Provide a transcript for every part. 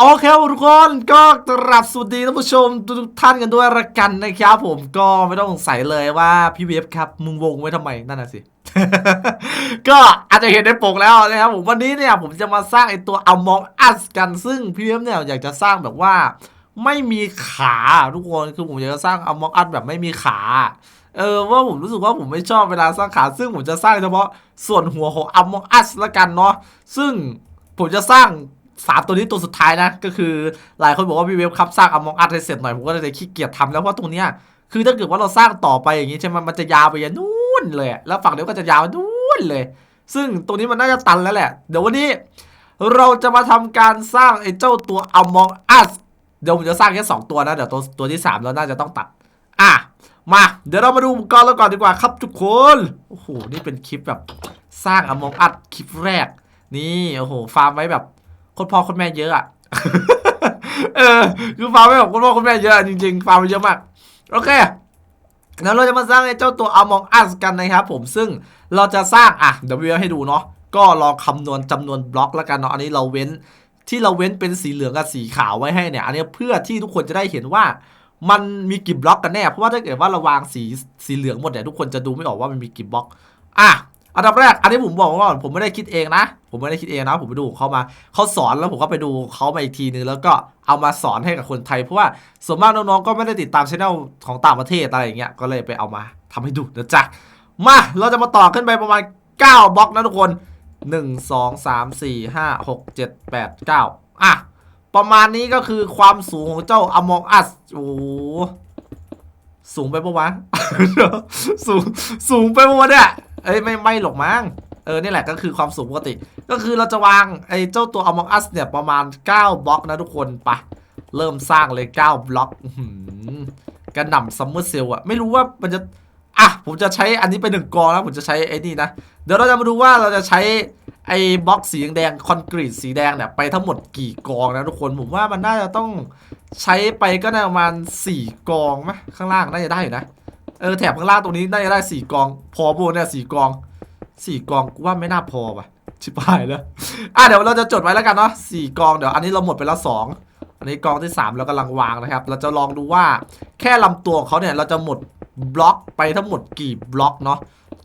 โอเคครับทุกคนก็กรับสวัสดีท่านผู้ชมทุกท่านกันด้วยละกันนะครับผมก็ไม่ต้องสงสัยเลยว่าพี่เวฟครับมึงวงไว้ทำไมนั่นน่ะสิ ก็อาจจะเห็นในปกแล้วนะครับผมวันนี้เนี่ยผมจะมาสร้างไอตัว Among Us กันซึ่งพี่เวฟเนี่ยอยากจะสร้างแบบว่า ไม่มีขาทุกคนคือผมอยากจะสร้าง Among Us แบบไม่มีขาเออว่าผมรู้สึกว่าผมไม่ชอบเวลาสร้างขา ซึ่งผมจะสร้างเฉพาะส่วนหัวของ Among Us ละกันเนาะซึ่งผมจะสร้าง สามตัวนี้ตัวสุดท้ายนะ ก็คือหลายคนบอกว่าพี่เวฟครับสร้าง Among Us ให้เสร็จหน่อย ผมก็เลยขี้เกียจทำแล้วเพราะตรงเนี้ยคือถ้าเกิดว่าเราสร้างต่อไปอย่างนี้ใช่ไหมมันจะยาวไปยันนู่นเลย แล้วฝั่งเดียวก็จะยาวนู่นเลย ซึ่งตรงนี้มันน่าจะตันแล้วแหละ เดี๋ยววันนี้เราจะมาทำการสร้างไอ้เจ้าตัว Among Us เดี๋ยวผมจะสร้างแค่สองตัวนะเดี๋ยวตัวตัวที่สามเราน่าจะต้องตัด อะมาเดี๋ยวเรามาดูอุปกรณ์แล้วก่อนดีกว่าครับทุกคนโอ้โหนี่เป็นคลิปแบบสร้าง Among Us คลิปแรก นี่โอ้โหฟาร์มไว้แบบ คตรพ่อคตรแม่เยอะอะเออคือฟาร์มไว้แบบโคตรพ่อคตรแม่เยอะอะจริงๆฟาร์มไว้เยอะมากโอเคแล้วเราจะมาสร้างไอ้เจ้าตัว Among Us กันนะครับผมซึ่งเราจะสร้างอะเดี๋ยววิวให้ดูเนาะก็ลองคำนวณจำนวนบล็อกแล้วกันเนาะอันนี้เราเว้นที่เราเว้นเป็นสีเหลืองกับสีขาวไว้ให้เนี่ย อันนี้เพื่อที่ทุกคนจะได้เห็นว่ามันมีกี่บล็อกกันแน่ เพราะว่าถ้าเกิดว่าเราวางสีสีเหลืองหมดเนี่ยทุกคนจะดูไม่ออกว่ามันมีกี่บล็อก อะ อันดับแรก อันนี้ผมบอกว่าผมไม่ได้คิดเองนะ ผมไม่ได้คิดเองนะ ผมไปดูเขามาเขาสอนแล้วผมก็ไปดูเขามาอีกทีนึงแล้วก็เอามาสอนให้กับคนไทยเพราะว่าส่วนมากน้องๆก็ไม่ได้ติดตามช่องของต่างประเทศอะไรอย่างเงี้ยก็เลยไปเอามาทำให้ดูนะจ๊ะมาเราจะมาต่อขึ้นไปประมาณ 9บล็อกนะทุกคน 1 2 3 4 5 6 7 8 9อะประมาณนี้ก็คือความสูงของเจ้า Among Us โอ้โหสูงไปปะวะ สูงสูงไปปะวะเนี่ย เอ้ยไม่ไม่หรอกมั้งเออนี่แหละก็คือความสูงปกติ ก็คือเราจะวางไอ้เจ้าตัว Among Us เนี่ยประมาณ 9 บล็อกนะทุกคนปะเริ่มสร้างเลย 9 บล็อกกระหน่ำซัมเมอร์เซลอะไม่รู้ว่ามันจะอะผมจะใช้อันนี้ไปหนึ่งกองนะผมจะใช้ไอ้นี่นะ เดี๋ยวเราจะมาดูว่าเราจะใช้ไอ้บล็อกสีแดงคอนกรีตสีแดงเนี่ยไปทั้งหมดกี่กองนะทุกคนผมว่ามันน่าจะต้องใช้ไปก็น่าจะประมาณ 4 กองไหมข้างล่างน่าจะได้อยู่นะ เออแถบข้างล่างตรงนี้น่าจะได้สี่กอง พอโบเนี่ยสี่กองสี่กองกูว่าไม่น่าพอว่ะชิบหายแล้วอะเดี๋ยวเราจะจดไว้แล้วกันเนาะสี่กองเดี๋ยวอันนี้เราหมดไปแล้วสองอันนี้กองที่สามเรากำลังวางนะครับ เราจะลองดูว่าแค่ลำตัวเขาเนี่ยเราจะหมดบล็อกไปทั้งหมดกี่บล็อกเนาะ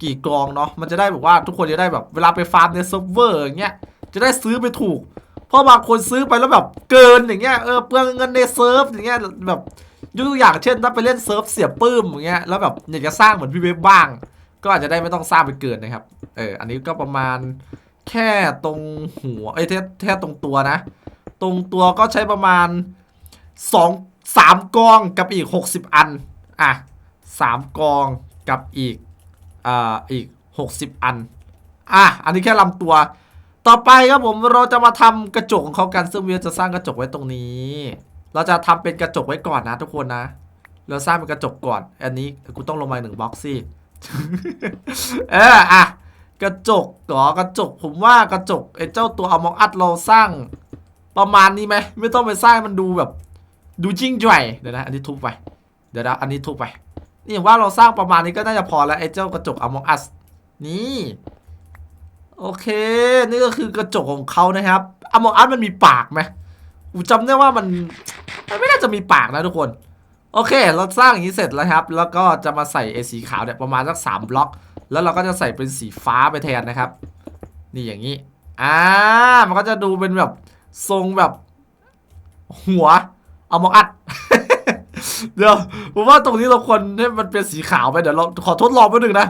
กี่กองเนาะมันจะได้แบบว่าทุกคนจะได้แบบเวลาไปฟาร์มในเซิร์ฟเวอร์อย่างเงี้ยจะได้ซื้อไปถูก เพราะบางคนซื้อไปแล้วแบบเกินอย่างเงี้ยเออเปลืองเงินในเซิร์ฟอย่างเงี้ยแบบ ยกตัวอย่างเช่นถ้าไปเล่นเซิร์ฟเสียปื้มอย่างเงี้ยแล้วแบบอยากจะสร้างเหมือนพี่เวฟบ้าง ก็อาจจะได้ไม่ต้องสร้างไปเกินนะครับเอออันนี้ก็ประมาณแค่ตรงหัวเอ้แค่แค่ตรงตัวนะ ตรงตัวก็ใช้ประมาณสองสามกองกับอีกหกสิบอันอะสามกองกับอีกอ่าอีกหกสิบอันอะอันนี้แค่ลำตัว ต่อไปครับผมเราจะมาทำกระจกของเขากันซึ่งเวียจะสร้างกระจกไว้ตรงนี้ เราจะทำเป็นกระจกไว้ก่อนนะทุกคนนะ เราสร้างเป็นกระจกก่อน อันนี้กูต้องลงมาหนึ่งบล็อกสิเอออะกระจกหรอกระจกผมว่ากระจกไอ้เจ้าตัวอมองอัดเราสร้าง ประมาณนี้ไหมไม่ต้องไปสร้างมันดูแบบ ดูจิ้งจ่วยเดี๋ยวนะ อันนี้ทุบไปเดี๋ยวนะอันนี้ทุบไปนี่ว่าเราสร้างประมาณนี้ก็น่าจะพอแล้วไอ้เจ้ากระจกอมองอัสนี่โอเค นี่ก็คือกระจกของเขานะครับอมองอัสมันมีปากไหมกูจำได้ว่ามัน มันไม่น่าจะมีปากนะทุกคน โอเค เราสร้างอย่างนี้เสร็จแล้วครับ แล้วก็จะมาใส่ไอ้สีขาวเนี่ยประมาณสักสามบล็อก แล้วเราก็จะใส่เป็นสีฟ้าไปแทนนะครับ นี่อย่างนี้อ่ามันก็จะดูเป็นแบบทรงแบบ หัวเอามาอัดเดี๋ยวผมว่าตรงนี้เราควรให้มันเป็นสีขาวไปเดี๋ยวเราขอทดลองไปหนึ่งนะ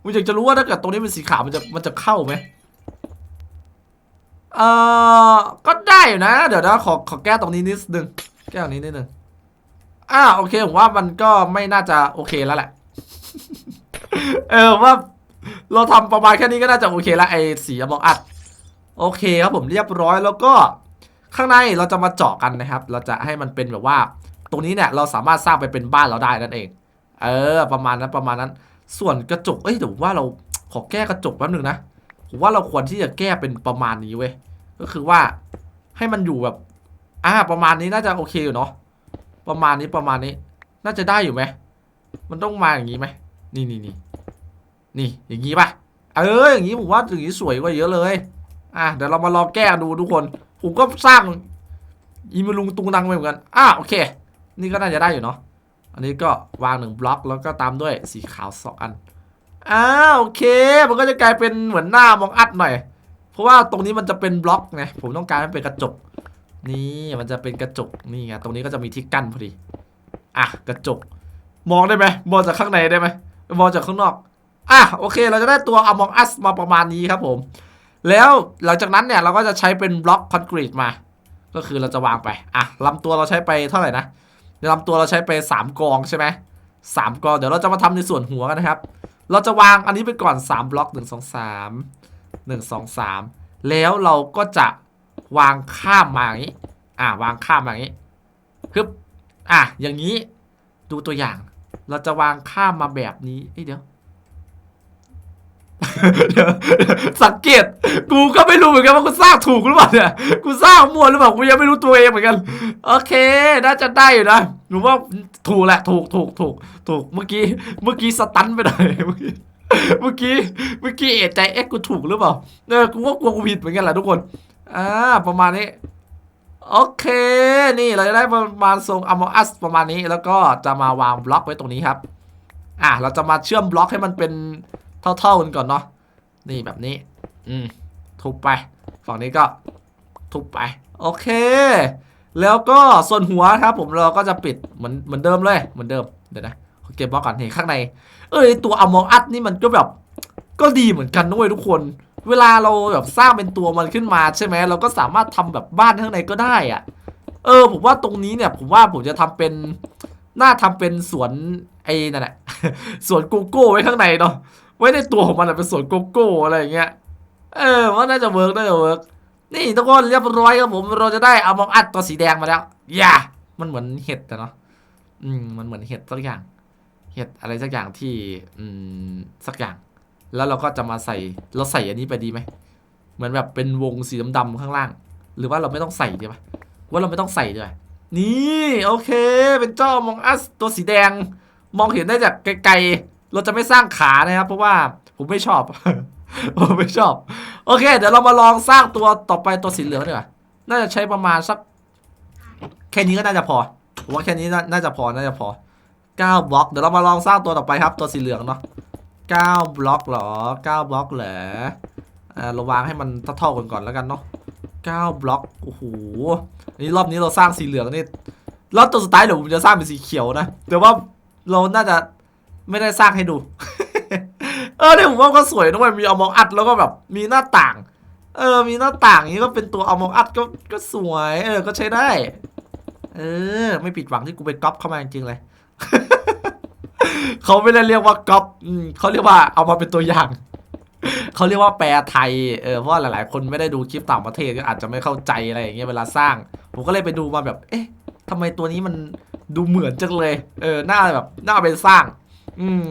ผมอยากจะรู้ว่าถ้าเกิดตรงนี้เป็นสีขาวมันจะมันจะเข้าไหมเออก็ได้อยู่นะ เดี๋ยวนะขอขอแก้ตรงนี้นิดนึง แก้ตรงนี้นิดนึงอ่าโอเคผมว่ามันก็ไม่น่าจะโอเคแล้วแหละ เออว่าเราทำประมาณแค่นี้ก็น่าจะโอเคแล้วไอ้สีอมองอัด โอเคครับผมเรียบร้อยแล้วก็ข้างในเราจะมาเจาะกันนะครับ เราจะให้มันเป็นแบบว่า ตรงนี้เนี่ยเราสามารถสร้างไปเป็นบ้านเราได้นั่นเอง เออ ประมาณนั้นประมาณนั้น ส่วนกระจกเอ้ยเดี๋ยวผมว่าเราขอแก้กระจกแป๊บนึงนะผมว่าเราควรที่จะแก้เป็นประมาณนี้เว้ยก็คือว่าให้มันอยู่แบบ อ่าประมาณนี้น่าจะโอเคอยู่เนาะประมาณนี้ประมาณนี้ น่าจะได้อยู่ไหมมันต้องมาอย่างนี้ไหมนี่นี่นี่นี่อย่างนี้ป่ะเอออย่างนี้ผมว่าอย่างนี้สวยกว่าเยอะเลย อะเดี๋ยวเรามาลองแก้ดูทุกคนผมก็สร้างอีมลุงตุงนังไปเหมือนกันอะโอเค นี่ก็น่าจะได้อยู่เนาะอันนี้ก็วางหนึ่งบล็อกแล้วก็ตามด้วยสีขาวสองอันอ่าโอเค มันก็จะกลายเป็นเหมือนหน้ามองอัดหน่อย เพราะว่าตรงนี้มันจะเป็นบล็อกไงผมต้องการให้เป็นกระจก นี่มันจะเป็นกระจกนี่ไงตรงนี้ก็จะมีที่กั้นพอดี อะกระจก มองได้ไหมมองจากข้างในได้ไหมมองจากข้างนอก อะโอเค เราจะได้ตัว Among Us มาประมาณนี้ครับผม แล้วหลังจากนั้นเนี่ยเราก็จะใช้เป็นบล็อกคอนกรีตมา ก็คือเราจะวางไป อะลำตัวเราใช้ไปเท่าไหร่นะลำตัวเราใช้ไป 3 กองใช่ไหมสามกองเดี๋ยวเราจะมาทำในส่วนหัวกันนะครับ เราจะวางอันนี้ไปก่อน 3 บล็อก 1 2 3 1 2 3 แล้วเราก็จะ วางข้ามมาอย่างนี้ อะวางข้ามมาอย่างนี้ฮึบอะอย่างนี้ดูตัวอย่าง เราจะวางข้ามมาแบบนี้เดี๋ยวสังเกต กูก็ไม่รู้เหมือนกันว่ากูสร้างถูกหรือเปล่าเนี่ย กูสร้างมั่วหรือเปล่า กูยังไม่รู้ตัวเองเหมือนกัน โอเค น่าจะได้อยู่นะ หนูว่าถูกแหละ ถูก ถูก ถูก ถูก เมื่อกี้ เมื่อกี้สตันไปหน่อยเมื่อกี้ เมื่อกี้ เมื่อกี้เอใจเอ๊ะกูถูกหรือเปล่า เออ กูว่ากลัวกูผิดเหมือนกันแหละทุกคน อ่าประมาณนี้ โอเค นี่เราจะได้ประมาณทรง Among Us ประมาณนี้แล้วก็จะมาวางบล็อกไว้ตรงนี้ครับ อะเราจะมาเชื่อมบล็อกให้มันเป็นเท่าๆกันก่อนเนาะนี่แบบนี้ อืมทุบไป ฝั่งนี้ก็ทุบไป โอเค แล้วก็ส่วนหัวครับ ผมเราก็จะปิดเหมือนเหมือนเดิมเลยเหมือนเดิมเดี๋ยวนะเก็บบล็อกก่อนเห็นข้างใน เอ้ยตัว Among Us นี่มันก็แบบก็ดีเหมือนกันด้วยทุกคน เวลาเราแบบสร้างเป็นตัวมันขึ้นมาใช่ไหมเราก็สามารถทำแบบบ้านข้างในก็ได้อะเออผมว่าตรงนี้เนี่ย ผมว่าผมจะทำเป็นน่าทำเป็นสวนไอ้นั่นแหละสวนโกโก้ไว้ข้างในเนาะไว้ในตัวของมันอะเป็นสวนโกโก้อะไรอย่างเงี้ยเออว่าน่าจะเวิร์กน่าจะเวิร์กนี่ทุกคนเรียบร้อยครับผมเราจะได้เอามองอัดตัวสีแดงมาแล้วอย่ามันเหมือนเห็ดอะเนาะอืมมันเหมือนเห็ดสักอย่าง เห็ดอะไรสักอย่างที่ อืมสักอย่าง แล้วเราก็จะมาใส่เราใส่อันนี้ไปดีไหมเหมือนแบบเป็นวงสีดำๆข้างล่าง หรือว่าเราไม่ต้องใส่ดีไหมว่าเราไม่ต้องใส่ดีกว่านี่โอเค เป็นเจ้ามองอัสตัวสีแดง มองเห็นได้จากไกลๆเราจะไม่สร้างขานะครับ เพราะว่าผมไม่ชอบ ผมไม่ชอบ โอเค เดี๋ยวเรามาลองสร้างตัวต่อไปตัวสีเหลืองดีกว่าน่าจะใช้ประมาณสักแค่นี้ก็น่าจะพอผมว่าแค่นี้น่าน่าจะพอน่าจะพอ9บล็อกเดี๋ยวเรามาลองสร้างตัวต่อไปครับ ตัวสีเหลืองเนาะ 9บล็อกเหรอ9บล็อกเหรออ่าเราวางให้มันเท่าๆกันก่อนแล้วกันเนาะ9บล็อกโอ้โหนนี้รอบนี้เราสร้างสีเหลืองนี่รอบตัวสุดท้ายเดี๋ยวผมจะสร้างเป็นสีเขียวนะแต่ว่าเราน่าจะไม่ได้สร้างให้ดู เออเนี่ยผมว่าก็สวยนะเว้ยมีเอามองอัดแล้วก็แบบมีหน้าต่าง เออ มีหน้าต่างอย่างนี้ก็เป็นตัวเอามองอัดก็ก็สวย เออ ก็ใช้ได้ เออ ไม่ผิดหวังที่กูไปก๊อปเข้ามาจริงๆเลย เขาไม่ได้เรียกว่าก๊อปเขาเรียกว่าเอามาเป็นตัวอย่างเขาเรียกว่าแปลไทย เออ เพราะว่าหลาย ๆ คนไม่ได้ดูคลิปต่างประเทศก็อาจจะไม่เข้าใจอะไรอย่างเงี้ยเวลาสร้าง ผมก็เลยไปดูมาแบบ เอ๊ะทำไมตัวนี้มันดูเหมือนจังเลย เออ หน้าแบบหน้าเป็นสร้าง อืม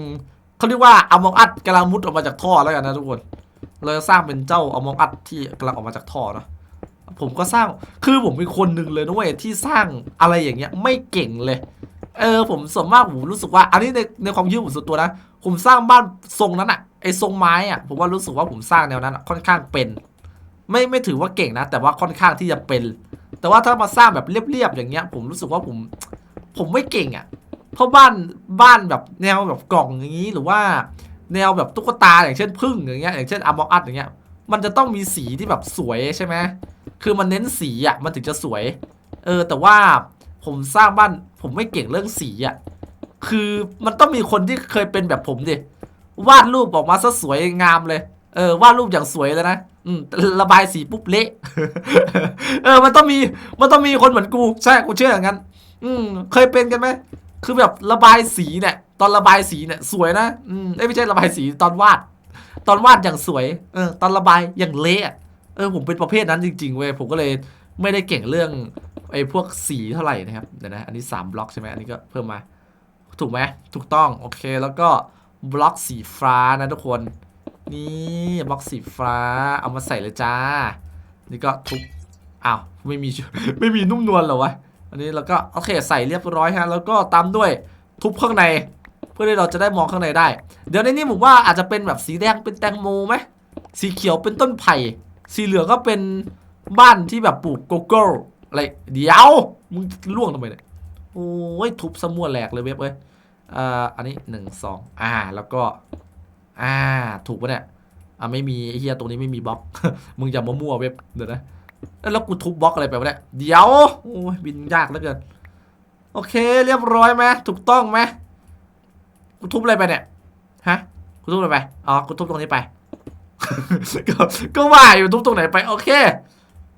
เขาเรียกว่าอมองอัดกำลังมุดออกมาจากท่อแล้วกันนะทุกคน เราจะสร้างเป็นเจ้าอมองอัดที่กำลังออกมาจากท่อเนะผมก็สร้าง คือผมเป็นคนหนึ่งเลยนะเว้ยที่สร้างอะไรอย่างเงี้ยไม่เก่งเลย เออผมส่วนมากผมรู้สึกว่า อันนี้ในในความคิดผมส่วนตัวนะ ผมสร้างบ้านทรงนั้นอะไอทรงไม้อะผมว่ารู้สึกว่าผมสร้างแนวนั้นค่อนข้างเป็น ไม่ไม่ถือว่าเก่งนะ แต่ว่าค่อนข้างที่จะเป็น แต่ว่าถ้ามาสร้างแบบเรียบๆอย่างเงี้ย ผมรู้สึกว่าผม ผมไม่เก่งอะเพราะบ้านบ้านแบบแนวแบบกล่องอย่างนี้หรือว่า แนวแบบตุ๊กตาอย่างเช่นพึ่งอย่างเงี้ยอย่างเช่นอมออัดอย่างเงี้ย มันจะต้องมีสีที่แบบสวยใช่ไหมคือมันเน้นสีอะมันถึงจะสวย เออแต่ว่า ผมสร้างบ้าน ผมไม่เก่งเรื่องสีอะคือมันต้องมีคนที่เคยเป็นแบบผมดิ วาดรูปออกมาซะสวยงามเลย เออ วาดรูปอย่างสวยเลยนะ อืม ระบายสีปุ๊บเละ เออ มันต้องมี มันต้องมีคนเหมือนกู ใช่ กูเชื่ออย่างนั้น อืม เคยเป็นกันไหม คือแบบระบายสีเนี่ย ตอนระบายสีเนี่ย สวยนะ อืมไม่ใช่ระบายสีตอนวาด ตอนวาดอย่างสวย เออ ตอนระบายอย่างเละอะเออ ผมเป็นประเภทนั้นจริงๆเว้ย ผมก็เลยไม่ได้เก่งเรื่อง ไอ้พวกสีเท่าไหร่นะครับเดี๋ยวนะอันนี้ 3 บล็อกใช่ไหมอันนี้ก็เพิ่มมา ถูกไหมถูกต้องโอเคแล้วก็บล็อกสีฟ้านะทุกคนนี่บล็อกสีฟ้าเอามาใส่เลยจ้า นี่ก็ทุบอ้าวไม่มีไม่มีนุ่มนวลเหรอวะอันนี้เราก็โอเคใส่เรียบร้อยฮะแล้วก็ตามด้วยทุบข้างใน เพื่อที่เราจะได้มองข้างในได้ เดี๋ยวในนี้ผมว่าอาจจะเป็นแบบสีแดงเป็นแตงโมไหมสีเขียวเป็นต้นไผ่ สีเหลืองก็เป็นบ้านที่แบบปลูกโกโก้ อะไรเดี๋ยวมึงล่วงทำไมเนี่ยโอ้ยทุบสมัวแหลกเลยเว็บเอ้ยอ่าอันนี้หนึ่งสองอ่าแล้วก็ อ่า ถูกปะเนี่ยอ่าไม่มีไอ้เฮียตรงนี้ไม่มีบล็อก มึงอย่ามามั่วเว็บเดี๋ยวนะแล้วกูทุบบล็อกอะไรไปวะเนี่ยเดี๋ยวโอ้ยบินยากเหลือเกินโอเค เรียบร้อยไหมถูกต้องไหมกูทุบอะไรไปเนี่ยฮะกูทุบอะไรไปอ๋อกูทุบตรงนี้ไปก็ว่าอยู่ทุบตรงไหนไปโอเค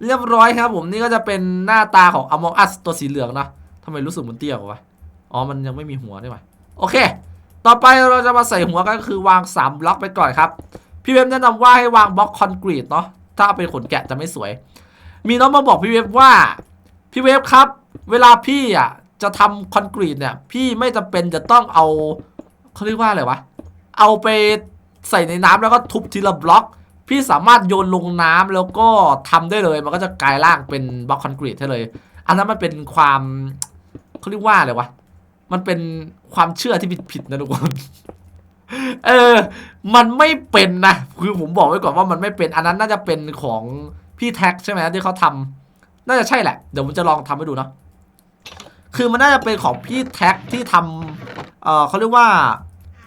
เรียบร้อยครับผมนี่ก็จะเป็นหน้าตาของ Among Us ตัวสีเหลืองนะทำไมรู้สึกมันเตี้ยกว่าอ๋อ มันยังไม่มีหัวด้วยวะโอเค ต่อไปเราจะมาใส่หัวก็คือวาง 3 บล็อกไปก่อนครับ พี่เว็บแนะนำว่าให้วางบล็อกคอนกรีตเนาะถ้าเป็นขนแกะจะไม่สวย มีน้องมาบอกพี่เว็บว่า พี่เว็บครับ เวลาพี่อะจะทำคอนกรีตเนี่ย พี่ไม่จำเป็นจะต้องเอาเขาเรียกว่าอะไรวะเอาไปใส่ในน้ำแล้วก็ทุบทีละบล็อก พี่สามารถโยนลงน้ำแล้วก็ทำได้เลย มันก็จะกลายร่างเป็นบล็อกคอนกรีตให้เลย อันนั้นมันเป็นความเขาเรียกว่าอะไรวะ มันเป็นความเชื่อที่ผิดๆนะทุกคน เออ มันไม่เป็นนะ คือผมบอกไว้ก่อนว่ามันไม่เป็น อันนั้นน่าจะเป็นของพี่แท็กใช่ไหมที่เขาทำน่าจะใช่แหละ เดี๋ยวผมจะลองทำให้ดูเนาะ คือมันน่าจะเป็นของพี่แท็กที่ทำเออเขาเรียกว่า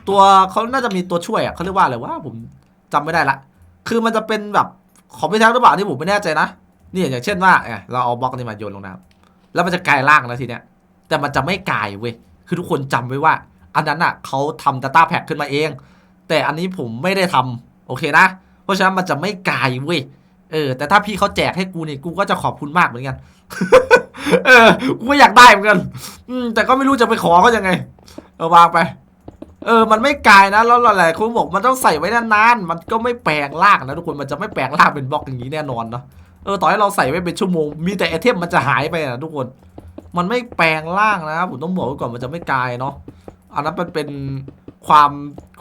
ตัวเขาน่าจะมีตัวช่วยอะเขาเรียกว่าอะไรวะผมจำไม่ได้ละ คือมันจะเป็นแบบของพี่แท็กหรือเปล่าที่ผมไม่แน่ใจนะนี่อย่างเช่นว่าเราเอาบล็อกนี้มาโยนลงน้ำแล้วมันจะกลายร่างนะทีเนี้ยแต่มันจะไม่กลายเว้ยคือทุกคนจำไว้ว่า อันนั้นอะเขาทำ Data Pack ขึ้นมาเอง แต่อันนี้ผมไม่ได้ทำโอเคนะ เพราะฉะนั้นมันจะไม่กลายเว้ยเออแต่ถ้าพี่เขาแจกให้กูเนี่ยกูก็จะขอบคุณมากเหมือนกัน เออ กูก็อยากได้เหมือนกัน อืมแต่ก็ไม่รู้จะไปขอเขายังไง เออวางไป เออ มันไม่กลายนะแล้วหลายๆคนบอกมันต้องใส่ไว้นานๆ มันก็ไม่แปลงร่างนะทุกคน มันจะไม่แปลงร่างเป็นบล็อกอย่างนี้แน่นอนเนาะ เออ ต่อให้เราใส่ไว้เป็นชั่วโมง มีแต่ไอเทมมันจะหายไปนะทุกคน มันไม่แปลงร่างนะผมต้องบอกไว้ก่อนมันจะไม่กลายเนาะ อันนั้นมันเป็นความ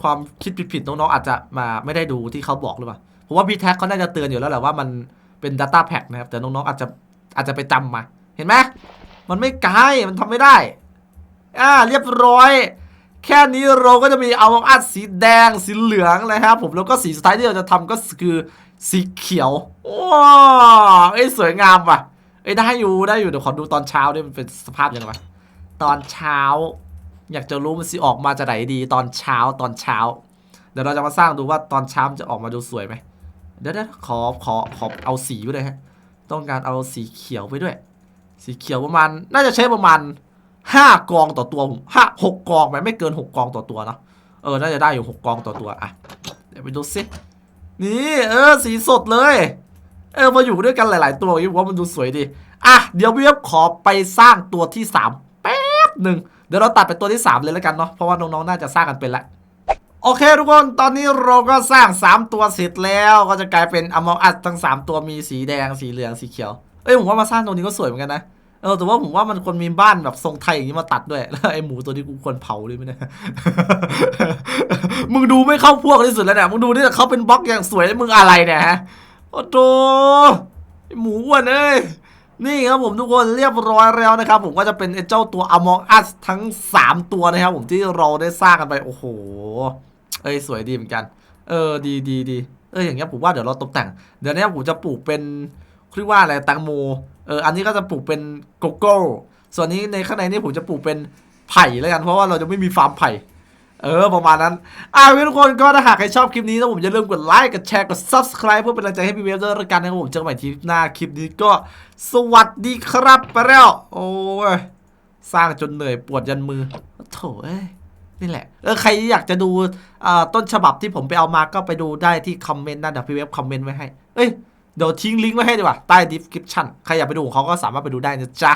ความคิดผิดๆน้องๆอาจจะมาไม่ได้ดูที่เขาบอกหรือเปล่า ผมว่าพี่แท็กเขาน่าจะเตือนอยู่แล้วแหละว่ามันเป็น Data Pack นะครับ แต่น้องๆอาจจะอาจจะไปจำมา เห็นไหมมันไม่กลาย มันทำไม่ได้ อ่า เรียบร้อย แค่นี้เราก็จะมีเอาอัดสีแดงสีเหลืองเลยครับผมแล้วก็สีสุดท้ายที่เราจะทำก็คือสีเขียวว้าวเอ้ยสวยงามว่ะเอ้ยได้อยู่ได้อยู่เดี๋ยวขอดูตอนเช้าด้วยมันเป็นสภาพยังไงตอนเช้า อยากจะรู้มันสิออกมาจะไหนดี ตอนเช้าตอนเช้า เดี๋ยวเราจะมาสร้างดูว่าตอนเช้ามันจะออกมาดูสวยไหมเดี๋ยวเดี๋ยวขอขอขอเอาสีไปด้วยฮะต้องการเอาสีเขียวไปด้วย สีเขียวประมาณ น่าจะใช้ประมาณ ห้ากองต่อตัวผมห้าหกกองไหมไม่เกินหกกองต่อตัวเนาะเออน่าจะได้อยู่หกกองต่อตัวอะเดี๋ยวไปดูสินี่เออสีสดเลย เออมาอยู่ด้วยกันหลาย ๆ ตัวอย่างนี้ผมว่ามันดูสวยดีอะเดี๋ยวเว็บขอไปสร้างตัวที่สามแป๊บหนึ่งเดี๋ยวเราตัดไปตัวที่3เลยแล้วกันเนาะเพราะว่าน้องๆน่าจะสร้างกันเป็นละโอเคทุกคนตอนนี้เราก็สร้าง 3 ตัวเสร็จแล้วก็จะกลายเป็น Among Us ทั้ง 3 ตัวมีสีแดงสีเหลืองสีเขียว เอ้ยผมว่ามาสร้างตรงนี้ก็สวยเหมือนกันนะ เออแต่ว่าผมว่ามันควรมีบ้านแบบทรงไทยอย่างนี้มาตัดด้วย แล้วไอ้หมูตัวนี้กูควรเผาเลยไหมเนี่ยมึงดูไม่เข้าพวกที่สุดแล้วเนี่ยมึงดูนี่เขาเป็นบล็อกอย่างสวยแล้วมึงอะไรเนี่ยฮะโอ้โหไอหมูอ้วนเอ้ยนี่ครับผมทุกคนเรียบร้อยแล้วนะครับ ผมก็จะเป็นไอ้เจ้าตัว Among Us ทั้ง 3 ตัวนะครับผมที่เราได้สร้างกันไปโอ้โห เอ้ยสวยดีเหมือนกัน เออดีดีดีเอออย่างเงี้ยผมว่าเดี๋ยวเราตกแต่ง เดี๋ยวเนี้ยผมจะปลูกเป็นเรียกว่าอะไรแตงโม เอออันนี้ก็จะปลูกเป็นโกโก้ ส่วนนี้ในข้างในนี่ผมจะปลูกเป็นไผ่แล้วกัน เพราะว่าเราจะไม่มีฟาร์มไผ่ เออ ประมาณนั้น อ่าทุกคนก็ถ้าหากใครชอบคลิปนี้นะผมอย่าลืมกดไลค์ กดแชร์ กด subscribe เพื่อเป็นกำลังใจให้พี่เวฟด้วยละกันนะครับผมเจอกันใหม่ทีหน้า คลิปนี้ก็สวัสดีครับไปแล้ว โอ้ย สร้างจนเหนื่อยปวดยันมือโถ่เอ้ยนี่แหละ เออ ใครอยากจะดูอ่าต้นฉบับที่ผมไปเอามาก็ไปดูได้ที่คอมเมนต์นะเดี๋ยวพี่เวฟคอมเมนต์ไว้ให้ เอ้ย เดี๋ยวทิ้งลิงก์ไว้ให้ดีกว่าใต้ดีสคริปชั่นใครอยากไปดูของเขาก็สามารถไปดูได้นะจ๊ะ